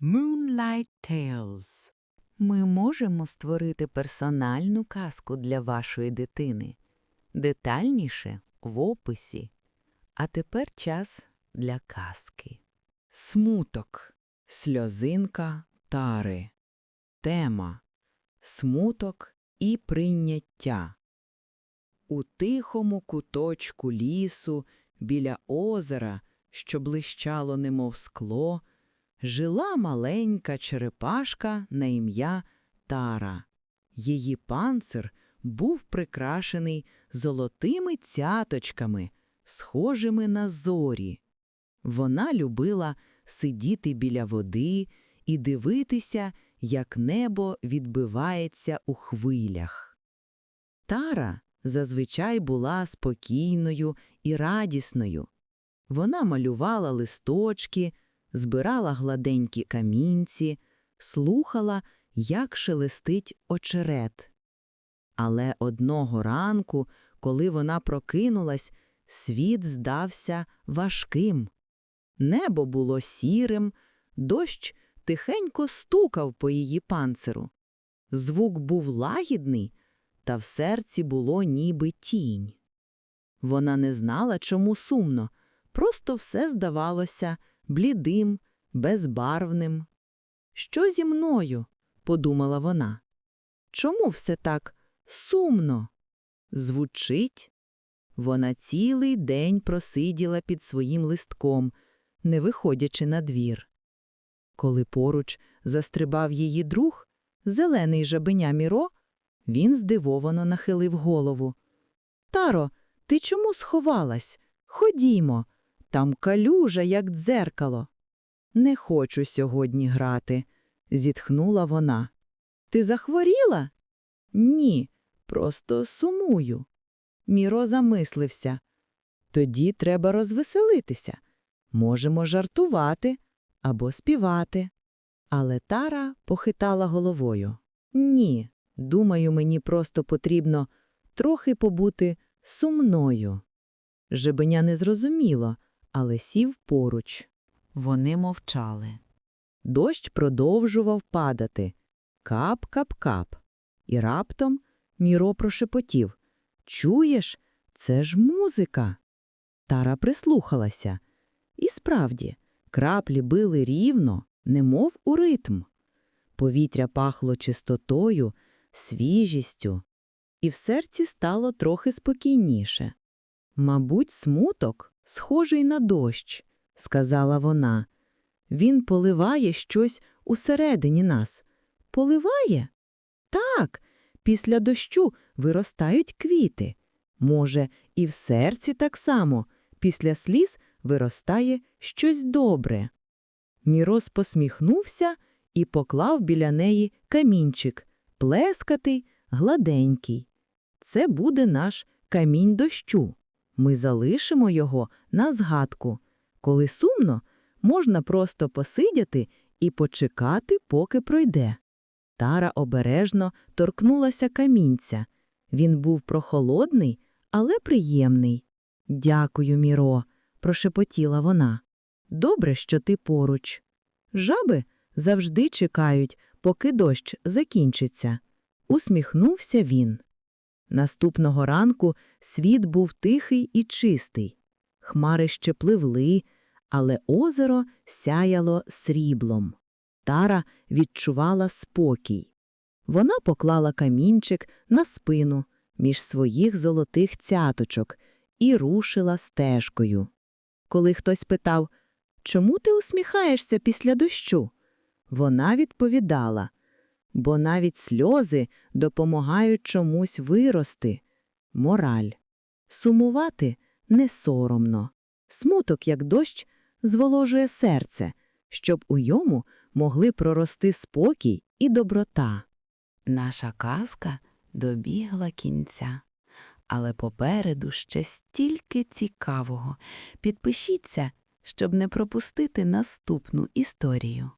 Moonlight Tales. Ми можемо створити персональну казку для вашої дитини. Детальніше в описі. А тепер час для казки. Смуток. Сльозинка тари. Тема. Смуток і прийняття. У тихому куточку лісу, біля озера, що блищало немов скло, жила маленька черепашка на ім'я Тара. Її панцир був прикрашений золотими цяточками, схожими на зорі. Вона любила сидіти біля води і дивитися, як небо відбивається у хвилях. Тара зазвичай була спокійною і радісною. Вона малювала листочки, збирала гладенькі камінці, слухала, як шелестить очерет. Але одного ранку, коли вона прокинулась, світ здався важким. Небо було сірим, дощ тихенько стукав по її панциру. Звук був лагідний, та в серці було ніби тінь. Вона не знала, чому сумно, просто все здавалося блідим, безбарвним. Що зі мною? подумала вона. Чому все так сумно? Звучить? Вона цілий день просиділа під своїм листком, не виходячи на двір. Коли поруч застрибав її друг, зелений жабеня Міро, він здивовано нахилив голову. Таро, ти чому сховалась? Ходімо. Там калюжа, як дзеркало. Не хочу сьогодні грати, зітхнула вона. Ти захворіла? Ні, просто сумую. Міро замислився. Тоді треба розвеселитися. Можемо жартувати або співати. Але Тара похитала головою. Ні, думаю, мені просто потрібно трохи побути сумною. Жебеня не зрозуміло, але сів поруч. Вони мовчали. Дощ продовжував падати. Кап-кап-кап. І раптом Міро прошепотів. Чуєш, це ж музика. Тара прислухалася. І справді, краплі били рівно, немов у ритм. Повітря пахло чистотою, свіжістю, і в серці стало трохи спокійніше. Мабуть, смуток схожий на дощ, сказала вона. Він поливає щось усередині нас. Поливає? Так, після дощу виростають квіти. Може, і в серці так само, після сліз виростає щось добре. Мірос посміхнувся і поклав біля неї камінчик, плескатий, гладенький. Це буде наш камінь дощу. Ми залишимо його на згадку. Коли сумно, можна просто посидяти і почекати, поки пройде. Тара обережно торкнулася камінця. Він був прохолодний, але приємний. Дякую, Міро, прошепотіла вона. Добре, що ти поруч. Жаби завжди чекають, поки дощ закінчиться. Усміхнувся він. Наступного ранку світ був тихий і чистий. Хмари ще пливли, але озеро сяяло сріблом. Тара відчувала спокій. Вона поклала камінчик на спину між своїх золотих цяточок і рушила стежкою. Коли хтось питав, чому ти усміхаєшся після дощу? Вона відповідала, бо навіть сльози допомагають чомусь вирости. Мораль. Сумувати не соромно. Смуток, як дощ, зволожує серце, щоб у йому могли прорости спокій і доброта. Наша казка добігла кінця. Але попереду ще стільки цікавого. Підпишіться, щоб не пропустити наступну історію.